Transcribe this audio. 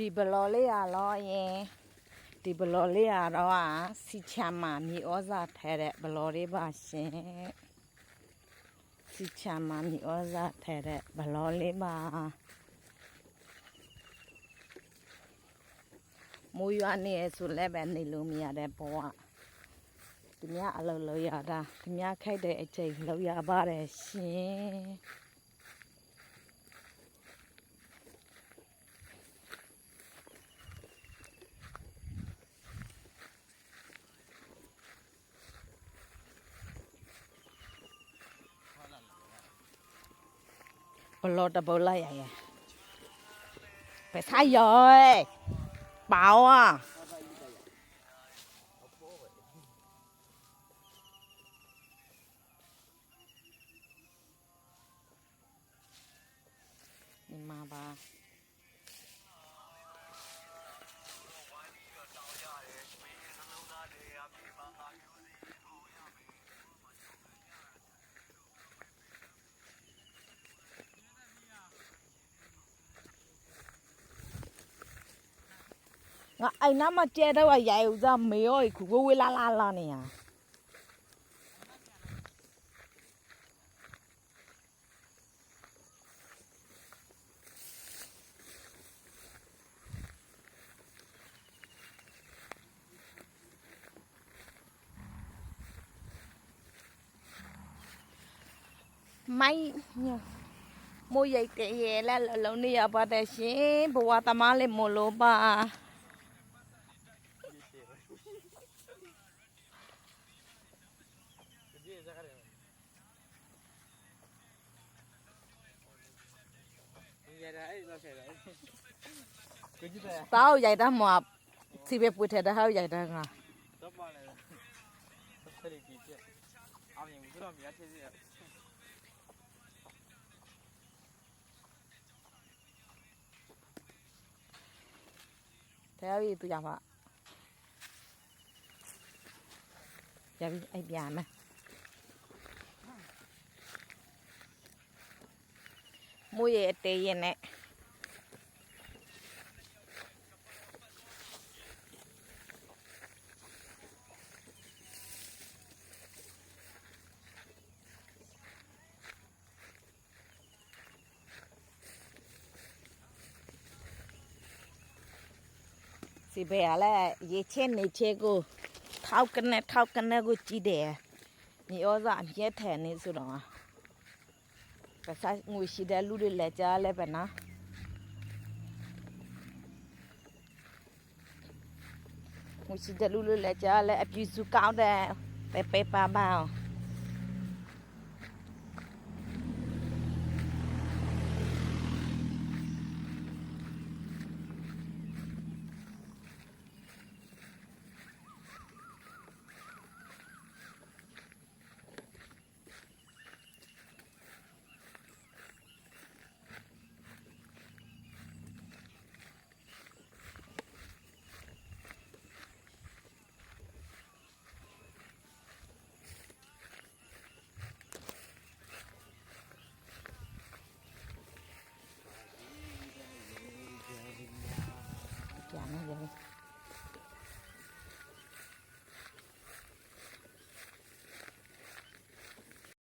ဒီဘလော်လေးရတော့ရင်ဒီဘလော်လေးရတော့อ่ะစီချမ်းမာမြေဩဇာထဲတဲ့ဘလော်လေးပါရှင်စီချမ်းမာမြေဩဇာထဲတဲ့ဘလော်လေးပါမိုးရွာနေရဆိုလည်းပဲနေလို့မရတဲ့ဘဝဒီမြအလုပ်လုပ်ရတာဒီမြခိုက်တဲ့အချိန်လုပ်ရပါတယ်ရှင် บลอตะบลายอ่ไปใส่ยอยเปล่าอะนี่มาบ้า ငါအိုင်နာမကျဲတော့ရိုင်ဦးစားမေရောခုဝဝလာလာလာနေရမိုင်းမိုးရိတ်တဲ့ရဲလဲလုံးနေရပါတယ်ရှင်ဘဝသမားလေးမလို့ပါ ตาเอาใหญ่ตาหมอบสิไปปุยเถอะเ மூயை தேயனை thì bé là dễ chen này che go, thao cân này thao cân này cô chỉ để nhiều dọn chế thẻ này rồi đó ကစားငွေရှိတဲ့လူတွေလည်းကြားလဲပဲနော်ငွေရှိတဲ့လူတွေလည်းကြားလဲအပြည့်စုကောင်းတဲ့ပေပေပါပါအောင်